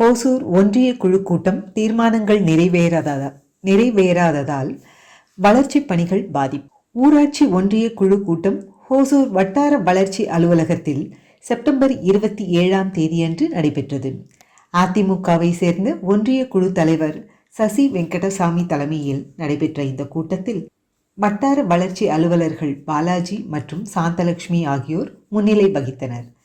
ஹோசூர் ஒன்றிய குழு கூட்டம் தீர்மானங்கள் நிறைவேறாத நிறைவேறாததால் வளர்ச்சிப் பணிகள் பாதிப்பு. ஊராட்சி ஒன்றிய குழு கூட்டம் ஹோசூர் வட்டார வளர்ச்சி அலுவலகத்தில் செப்டம்பர் இருபத்தி ஏழாம் தேதியன்று நடைபெற்றது. அதிமுகவை சேர்ந்த ஒன்றிய குழு தலைவர் சசி வெங்கடசாமி தலைமையில் நடைபெற்ற இந்த கூட்டத்தில் வட்டார வளர்ச்சி அலுவலர்கள் பாலாஜி மற்றும் சாந்தலட்சுமி ஆகியோர் முன்னிலை வகித்தனர்.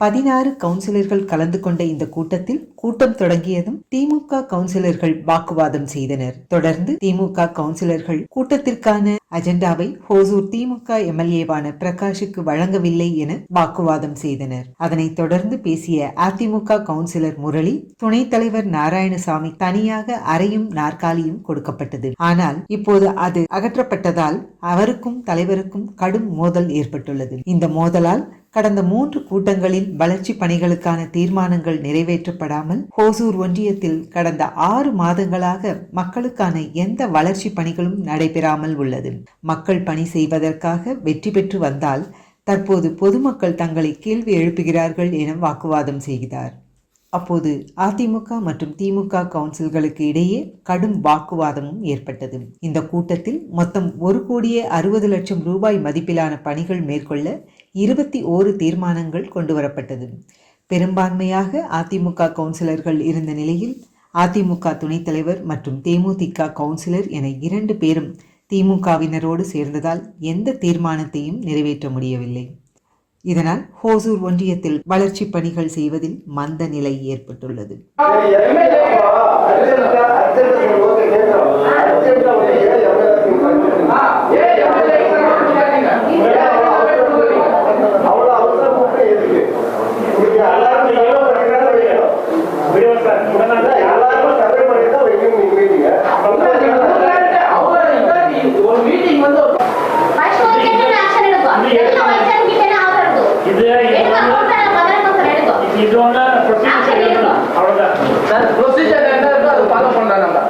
பதினாறு கவுன்சிலர்கள் கலந்து கொண்ட இந்த கூட்டத்தில் கூட்டம் தொடங்கியதும் திமுக கவுன்சிலர்கள் வாக்குவாதம் செய்தனர். தொடர்ந்து திமுக கவுன்சிலர்கள் கூட்டத்திற்கான அஜெண்டாவை ஹோசூர் திமுக எம்எல்ஏவான பிரகாஷுக்கு வழங்கவில்லை என வாக்குவாதம் செய்தனர். அதனைத் தொடர்ந்து பேசிய அதிமுக கவுன்சிலர் முரளி துணைத் தலைவர் நாராயணசாமி தனியாக அறையும் நாற்காலியும் கொடுக்கப்பட்டது. ஆனால் இப்போது அது அகற்றப்பட்டதால் அவருக்கும் தலைவருக்கும் கடும் மோதல் ஏற்பட்டுள்ளது. இந்த மோதலால் கடந்த மூன்று கூட்டங்களில் வளர்ச்சி பணிகளுக்கான தீர்மானங்கள் நிறைவேற்றப்படாமல் ஹோசூர் ஒன்றியத்தில் கடந்த ஆறு மாதங்களாக மக்களுக்கான எந்த வளர்ச்சி பணிகளும் நடைபெறாமல் உள்ளது. மக்கள் பணி செய்வதற்காக வெற்றி பெற்று வந்தால் தற்போது பொதுமக்கள் தங்களை கேள்வி எழுப்புகிறார்கள் என வாக்குவாதம் செய்கிறார். அப்போது அதிமுக மற்றும் திமுக கவுன்சில்களுக்கு இடையே கடும் வாக்குவாதமும் ஏற்பட்டது. இந்த கூட்டத்தில் மொத்தம் ஒரு கோடியே அறுபது லட்சம் ரூபாய் மதிப்பிலான பணிகள் மேற்கொள்ள இருபத்தி ஓரு தீர்மானங்கள் கொண்டுவரப்பட்டது பெரும்பான்மையாக அதிமுக கவுன்சிலர்கள் இருந்த நிலையில் அதிமுக துணைத் தலைவர் மற்றும் தேமுதிக கவுன்சிலர் என இரண்டு பேரும் திமுகவினரோடு சேர்ந்ததால் எந்த தீர்மானத்தையும் நிறைவேற்ற முடியவில்லை. இதனால் ஹோசூர் ஒன்றியத்தில் வளர்ச்சி பணிகள் செய்வதில் மந்த நிலை ஏற்பட்டுள்ளது.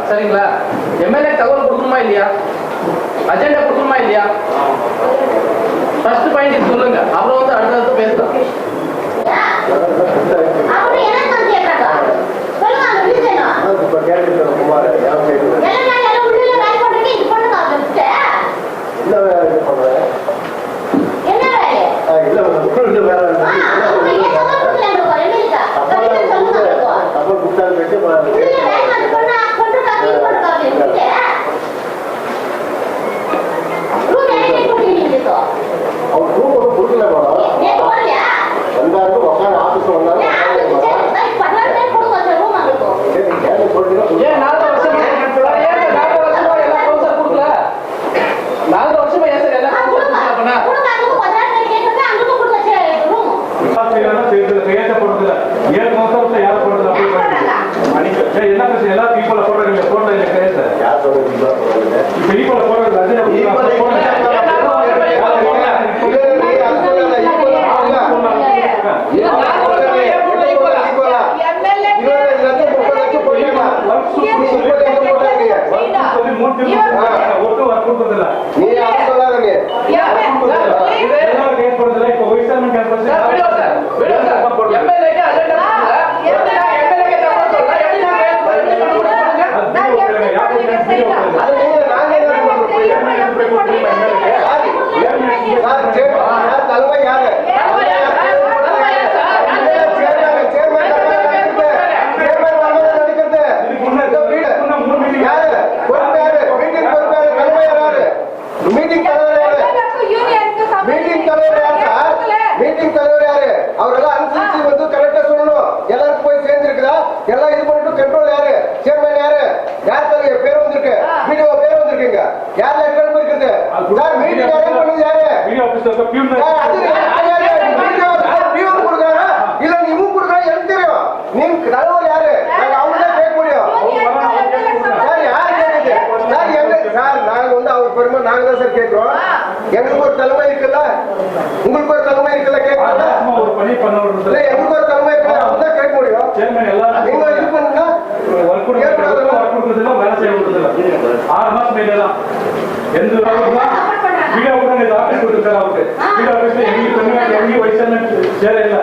சரிங்களா? எம்எல்ஏ தகவல் கொடுக்கணுமா இல்லையா? அஜெண்டா கொடுக்கணுமா இல்லையா? ஃபர்ஸ்ட் பாயிண்ட் சொல்லுங்க. அப்புறம் வந்து அடுத்தடுத்து பேசலாம். ஏழு மாசம் யாரை போடுறது அப்படி என்ன பிரச்சனை எல்லா பீப்புள போடுறது இல்லை யார் சொல்றது ஈக்குவல போடுறது ஏன் நாலு வருஷமா ஏன் போடல ஈக்குவலா சொல்லி மூணு பேர் ஒட்டு ஒர்க் கொடுத்ததில்ல எல்லாரும் கேஸ் போடுறதில்ல இப்போ வயசான கேஸ் சார் விடுவோம் சார் விடுவோம் சார் எம்எல்ஏக்கு அஜெண்டா கொடுக்கல எம்எல்ஏக்கு தகவல் சொல்லல எப்படி நாங்க எப்படி பண்ண முடியும் மீட்டிங் தலைவர் யாரு மீட்டிங் தலைவர் யாரு சார் மீட்டிங் தலைவர் யாரு? அவரெல்லாம் அனுசரிச்சு வந்து கரெக்டா சொல்லணும். எல்லாருக்கும் போய் சேர்ந்துருக்குதா? எல்லாம் இது பண்ணிட்டு கண்ட்ரோல் யாரு? சேர்மன் யாரு? யார் தலைவர்? பேர் வந்திருக்கு. வீடியோ பேர் வந்திருக்குங்க. யார் லெட்டர் போயிருக்குது சார் மீட்டிங் அரேஞ்ச் பண்ணது யாரு? வீடியோ ஆபீஸ்ல பியூன் சார், அது யாரு? வீடியோ சார், பியூன் கொடுக்குறாரா? இல்ல நீ இவன் கொடுக்குறா எனக்கு தெரியும் நீங்க தலைவர் யாரு நாங்க அவங்க தான் கேட்க முடியும் சார் யார் கேக்குது சார் சார் நாங்க வந்து அவர் பெருமை நாங்க தான் சார் கேட்கிறோம் எங்களுக்கு ஒரு தலைமை இருக்குல்ல? உங்களுக்கு ஒரு தலைமை இருக்குல்ல கேட்கலாம் எங்களுக்கு ஒரு தலைமை இருக்குல்ல அவங்க தான் கேட்க முடியும். நீங்க இது பண்ணுங்க. ஆறு மாசம் எந்த வீடியோ கூட ஆபீஸ் கொடுத்துருக்காரு அவருக்கு வீடியோ ஆபீஸ்ல எங்க தமிழ்நாடு எங்க வயசான சேர இல்ல.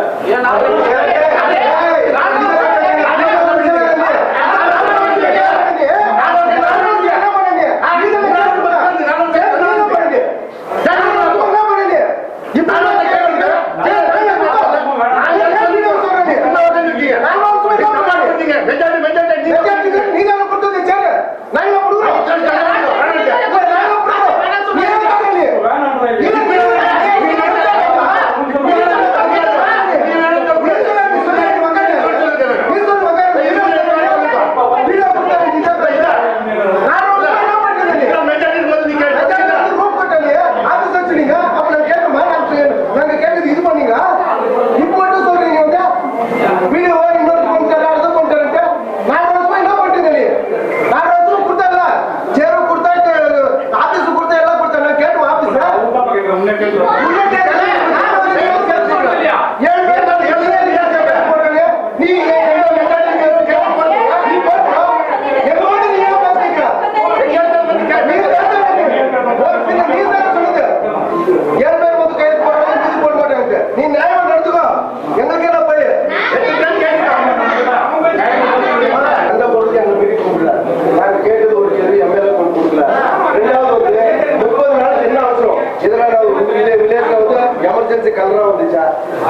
ಎಮರ್ಜೆನ್ಸಿ ಕಲರ ಒಂದು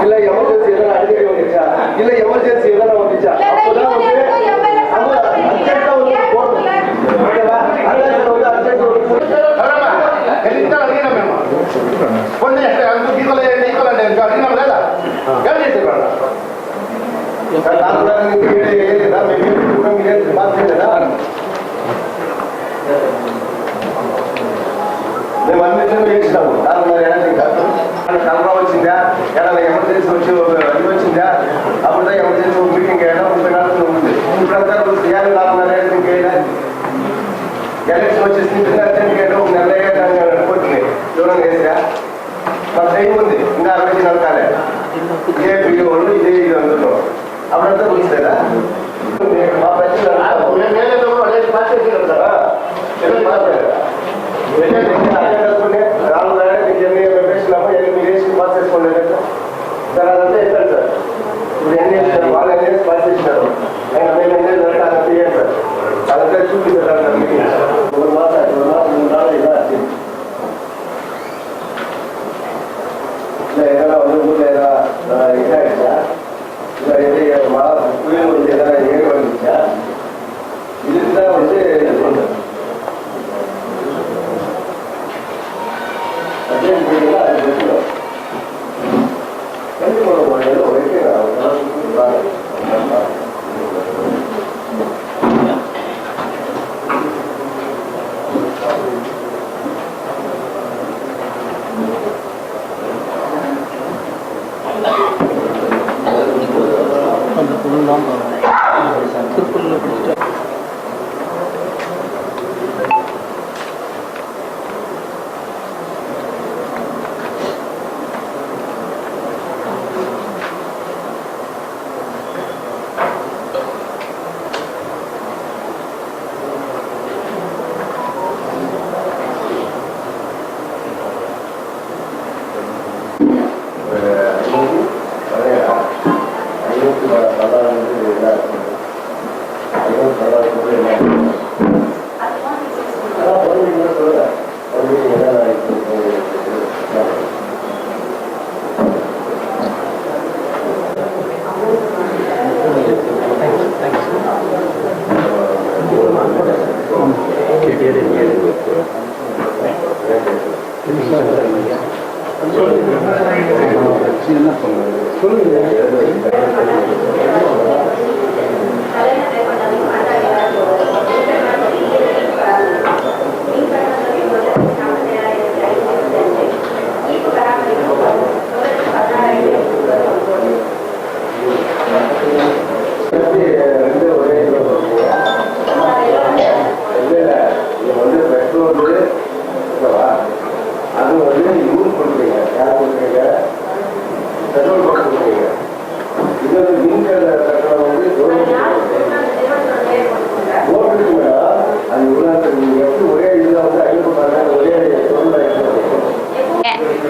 ಇಲ್ಲ ಎಮರ್ಜೆನ್ಸಿ ಏನಾರ ಅಡಿಗೆ ಒಂದು ನಿಜ. ಇಲ್ಲ ಎಮರ್ಜೆನ್ಸಿ ಏನಾರ ಒಂದು ನಿಜ. ಒಂದು ಎಷ್ಟೇ ಅದು ಈಗಲೇ ಅಂತ ಅಡಿಗೆ ನಮ್ಮಲ್ಲ ಹೇಳಿದ್ದೆ ಬೇಡ ನಾನು ఇష్టం నాకు మరి ఎనర్జీ కాదు కలరా వచ్చిందా? ఏదైనా ఎమర్జెన్సీ వచ్చి అది వచ్చిందా? అప్పుడు ఎమర్జెన్సీ మీటింగ్ వేయడం నాలుగు ఉంది. ఇప్పుడంతా ఏడు నాలుగున్నర ఏడు ఇంకేదా ఎలక్షన్ వచ్చేసి అర్జెంట్ వేయడం ఒక నెల దాన్ని పోతుంది దూరంగా వేసా మన టైం ఉంది ఇంకా అరవై నడకాలే ఇదే వీడియో ఇదే ఇది అందులో. అప్పుడంతా తెలుస్తుందా మా ప్రజలు ரெண்டு ஒரே இது இல்ல அது வந்து யூஸ் பண்றீங்க யார் பண்றீங்க பெட்ரோல் போட்டுருக்கீங்க இது வந்து மின்கல கட்டணம் வந்து போட்டுருக்கீங்க அது இவ்வளோ நீங்க எப்படி ஒரே இதில் வந்து ஐநூறு ஒரே தொழில்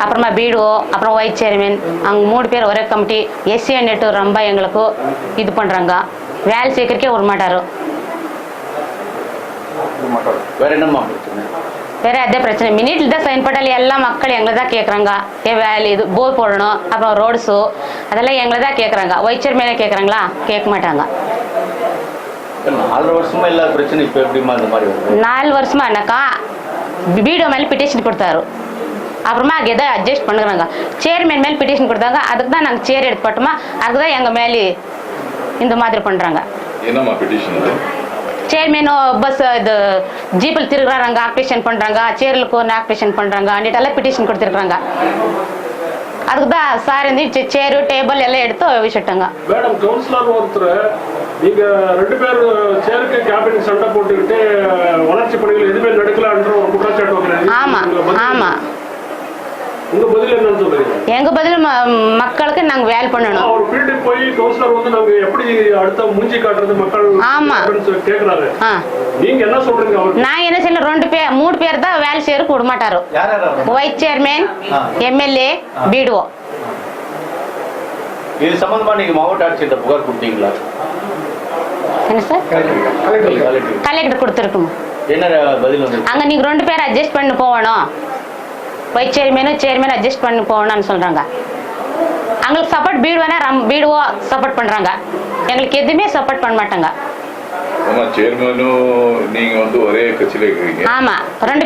அப்புறமா பிடிஓ அப்புறம் ஒயிட் சேர்மன். அவங்க மூணு பேர் ஒரே கமிட்டி. எஸ்சி நெட்டு ரொம்ப எங்களுக்கு இது பண்ணுறாங்க வேலை சீக்கிரக்கே விட மாட்டாரு. வேற என்னம்மா பிரச்சனை? வேற அதே பிரச்சனை மினிட்ல தான் சைன் போட்டால் எல்லா மக்கள் எங்களை தான் கேட்குறாங்க ஏ வேலை இது போர் போடணும். அப்புறம் ரோட்ஸு அதெல்லாம் எங்களை தான் கேட்குறாங்க ஒயிட் சேர்மேனே கேட்குறாங்களா கேட்க மாட்டாங்க. நாலரை வருஷமா இல்லாத பிரச்சனை இப்ப எப்படிமா இந்த மாதிரி வருது? நாலு வருஷமா என்னக்கா? பிடிஓ மேலே பிட்டிஷன் கொடுத்தாரு. அப்புறமா அது எதோ அட்ஜஸ்ட் பண்ணுறாங்க. சேர்மேன் மேலே பிட்டிஷன் கொடுத்தாங்க. அதுக்கு தான் நாங்கள் சேர் எடுத்து போட்டோமா அதுக்கு தான் எங்கள் மேலே இந்த மாதிரி பண்ணுறாங்க என்னம்மா பெட்டிஷன் சேர்மேனு பஸ் இது ஜீப்பில் திருக்குறாங்க ஆக்டிவேஷன் பண்ணுறாங்க சேர்களுக்கு ஒன்று ஆக்டிவேஷன் பண்ணுறாங்க அன்னிட்டெல்லாம் பிட்டிஷன் கொடுத்துருக்குறாங்க. அதுக்கு தான் சார் வந்து சேரு டேபிள் எல்லாம் எடுத்து வச்சுட்டாங்க. மேடம் கவுன்சிலர் ஒருத்தர் நீங்க ரெண்டு பேர் சேருக்கு கேபினட் சண்டை போட்டுக்கிட்டு வளர்ச்சி பணிகள் எதுவுமே நடக்கலன்ற ஒரு குற்றச்சாட்டு ஆமா ஆமா உங்க பதில் என்னன்னு சொல்றீங்க எங்க பதில் மக்களுக்கு நாங்கள் வேலை பண்ணணும். அவர் ஃபீல்டுக்கு போய் கவுன்சிலர் வந்து நாங்க எப்படி அடுத்த மூஞ்சி காட்டுறது மக்கள் ஆமா. சொல்லி கேக்குறாரு ஆ. நீங்க என்ன சொல்றீங்க நான் என்ன செய்யல ரெண்டு பேர் மூணு பேர் தான் வேலை செய்யறதுக்கு விட மாட்டாரு. யார் யார் அவர்? வைஸ் சேர்மேன் எம்எல்ஏ பிடிஓ இது சம்பந்தமா நீங்க மாவட்ட ஆட்சியர்கிட்ட புகார் கொடுத்தீங்களா? என்ன சார்? கலெக்டர். கொடுத்துருக்கோம் என்ன பதில் வந்து அங்க நீங்க ரெண்டு பேர் அட்ஜஸ்ட் பண்ணி போகணும். வைஸ் சேர்மேனும் சேர்மேன் அட்ஜஸ்ட் பண்ணி போகணும்னு சொல்றாங்க. அவங்களுக்கு சப்போர்ட் பீடு வேணா ரம் பீடுவோ சப்போர்ட் பண்றாங்க. எங்களுக்கு எதுவுமே சப்போர்ட் பண்ண மாட்டாங்க. ஆமா சேர்மனும் நீங்க வந்து ஒரே கட்சியில இருக்கிறீங்க. ஆமா ரெண்டு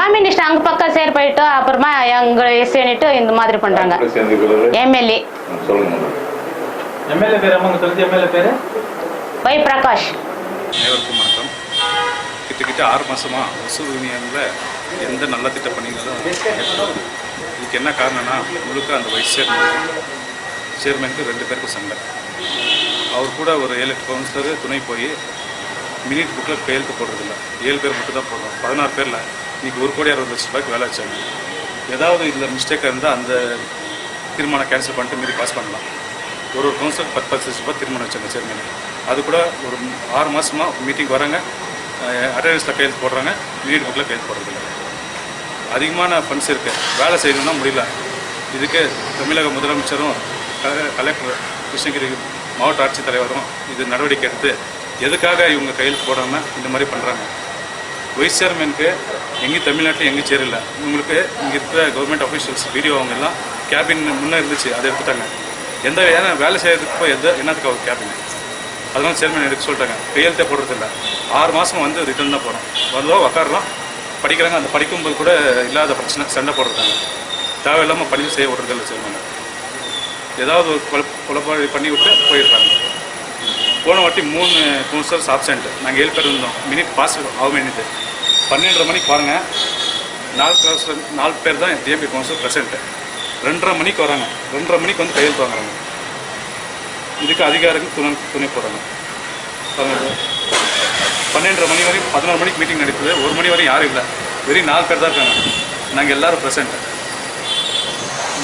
கம்யூனிஸ்ட் அங்க பக்கம் சேர் போயிட்டு அப்புறமா எங்க எஸ்ஏனிட்டு இந்த மாதிரி பண்றாங்க. எம்எல்ஏ. வை பிரகாஷ். அனைவருக்கும் வணக்கம். கிட்டக்கிட்ட ஆறு மாசமா யூனியனில் எந்த நல்ல திட்ட பணிகளும் இதுக்கு என்ன காரணம்னா முழுக்க அந்த வைஸ் சேர்மன் சேர்மனுக்கு ரெண்டு பேருக்கும் சண்டை. அவர் கூட ஒரு ஏழு எட்டு துணை போய் மினிட் புக்கில் கையெழுத்து போடுறதில்ல. ஏழு பேர் மட்டும் தான் போடுறோம். பதினாறு பேரில் இன்னைக்கு ஒரு கோடி அறுபது லட்ச ரூபாய்க்கு வேலை வச்சாங்க. ஏதாவது இதில் மிஸ்டேக்காக இருந்தால் அந்த தீர்மானம் கேன்சல் பண்ணிட்டு மீறி பாஸ் பண்ணலாம். ஒரு ஒரு கவுன்சிலர் பத்து பத்து லட்ச ரூபாய் தீர்மானம் வச்சாங்க சேர்மன் அது கூட ஒரு ஆறு மாதமாக மீட்டிங் வராங்க. அட்டண்டன்ஸில் கையெழுத்து போடுறாங்க. மினிட் புக்கில் கையெழுத்து போடுறதில்ல அதிகமான ஃபண்ட்ஸ் இருக்குது வேலை செய்யணும்னா முடியல. இதுக்கு தமிழக முதலமைச்சரும் க- கலெக்டர் கிருஷ்ணகிரி மாவட்ட ஆட்சித்தலைவரும் இது நடவடிக்கை எடுத்து எதுக்காக இவங்க கையெழுத்து போடாமல் இந்த மாதிரி பண்ணுறாங்க வைஸ் சேர்மனுக்கு எங்கேயும் தமிழ்நாட்டில் எங்கேயும் சேரல. இவங்களுக்கு இங்கே இருக்கிற கவர்மெண்ட் அஃபீஷியல்ஸ் வீடியோ அவங்க எல்லாம் கேபின் முன்னே இருந்துச்சு அதை எடுத்துட்டாங்க. எந்த ஏன்னா வேலை செய்கிறதுக்கு போய் எந்த என்னத்துக்கு அவர் கேபின் அதெல்லாம் சேர்மன் எடுக்க சொல்லிட்டாங்க. கையெழுத்தே போடுறதில்ல ஆறு மாதம் வந்து ரிட்டர்ன் தான் போகிறோம் வந்தோம் உக்காடுறோம் படிக்கிறாங்க அந்த படிக்கும்போது கூட இல்லாத பிரச்சனை சண்டை போடுறாங்க தேவையில்லாமல் பதிவு செய்ய விடுறதில்ல சேர்மன் ஏதாவது ஒரு குழப்ப குழப்பாடி பண்ணி விட்டு போயிடுறாங்க. போன வாட்டி மூணு கவுன்சிலர்ஸ் ஆப்சென்ட் நாங்கள் ஏழு பேர் இருந்தோம். மினிட் பாஸ் ஆக வேண்டியது பன்னெண்டரை மணிக்கு பாருங்க. நாலு கவுன்சிலர் நாலு பேர் தான் டிஎம்பி கவுன்சிலர் ப்ரெசென்ட் ரெண்டரை மணிக்கு வராங்க. ரெண்டரை மணிக்கு வந்து கையெழுத்து வாங்குறாங்க. இதுக்கு அதிகாரிகள் துணை துணை போடுறாங்க பன்னெண்டரை மணி வரைக்கும் பதினோரு மணிக்கு மீட்டிங் நடக்குது. ஒரு மணி வரையும் யாரும் இல்லை. வெறும் நாலு பேர் தான் இருக்காங்க. நாங்கள் எல்லாரும் ப்ரெசென்ட்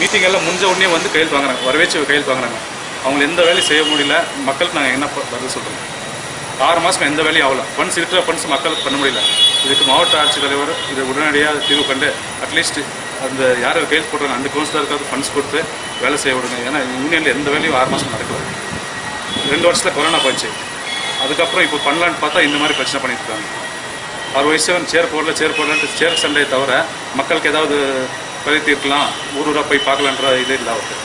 மீட்டிங் எல்லாம் முடிஞ்ச உடனே வந்து கையெழுத்து வாங்குறாங்க. வரவேச்சு கையெழுத்து வாங்குறாங்க. அவங்க எந்த வேலையும் செய்ய முடியல. மக்களுக்கு நாங்கள் என்ன பதில் சொல்கிறோம் ஆறு மாதம் எந்த வேலையும் ஆகல. ஃபண்ட்ஸ் இருக்கிற ஃபண்ட்ஸ் மக்களுக்கு பண்ண முடியல. இதுக்கு மாவட்ட ஆட்சித்தலைவர் இதை உடனடியாக தீர்வு கண்டு அட்லீஸ்ட் அந்த யார் கையெழுத்து போடுறாங்க அந்த கவுன்சிலருக்காவது ஃபண்ட்ஸ் கொடுத்து வேலை செய்ய விடுங்க. ஏன்னா யூனியனில் எந்த வேலையும் ஆறு மாதம் நடக்கல. ரெண்டு வருஷத்தில் கொரோனா போச்சு. அதுக்கப்புறம் இப்போ பண்ணலான்னு பார்த்தா இந்த மாதிரி பிரச்சனை பண்ணிட்டு இருக்காங்க. அவர் வயசு சேர் போடல சேர் போடலான்ட்டு சேர் சண்டையை தவிர மக்களுக்கு ஏதாவது பழி தீர்க்கலாம் ஊர் ஊராக போய் பார்க்கலான்ற இது இல்லை அவருக்கு.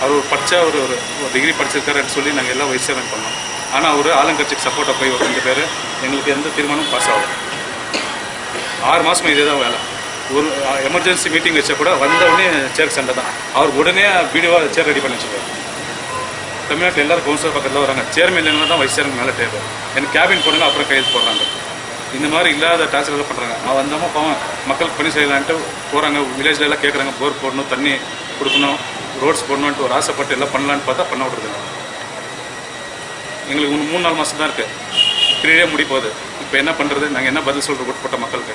அவர் ஒரு படிச்ச ஒரு ஒரு ஒரு டிகிரி படிச்சிருக்காருன்னு சொல்லி நாங்கள் எல்லாம் வயசு பண்ணோம். ஆனால் அவர் ஆளுங்கட்சிக்கு சப்போர்ட்டாக போய் ஒரு ரெண்டு பேர் எங்களுக்கு எந்த தீர்மானமும் பாஸ் ஆகும் ஆறு மாதம் இதே தான் வேலை. ஒரு எமர்ஜென்சி மீட்டிங் வச்சா கூட வந்த உடனே சேர் சண்டை தான். அவர் உடனே வீடியோவாக சேர் ரெடி பண்ணி வச்சுருவார் தமிழ்நாட்டில் எல்லாரும் கவுன்சிலர் பக்கத்தில் வராங்க. சேர்மன் இல்லைன்னா தான் வைஸ் சேர்மன் மேலே தேவை. எனக்கு கேபின் போடுங்க அப்புறம் கையெழுத்து போடுறாங்க. இந்த மாதிரி இல்லாத டார்ச்சர் எல்லாம் பண்ணுறாங்க நான் வந்தோமோ பாவம் மக்களுக்கு பணி செய்யலான்ட்டு போகிறாங்க வில்லேஜ்ல எல்லாம் கேட்குறாங்க போர் போடணும் தண்ணி கொடுக்கணும் ரோட்ஸ் போடணுன்ட்டு ஒரு ஆசைப்பட்டு எல்லாம் பண்ணலான்னு பார்த்தா பண்ண விடுறதில்ல எங்களுக்கு இன்னும் மூணு நாலு மாதம் தான் இருக்குது பீரியடே முடி போகுது. இப்போ என்ன பண்ணுறது நாங்கள் என்ன பதில் சொல்கிறோம் உட்பட்ட மக்களுக்கு.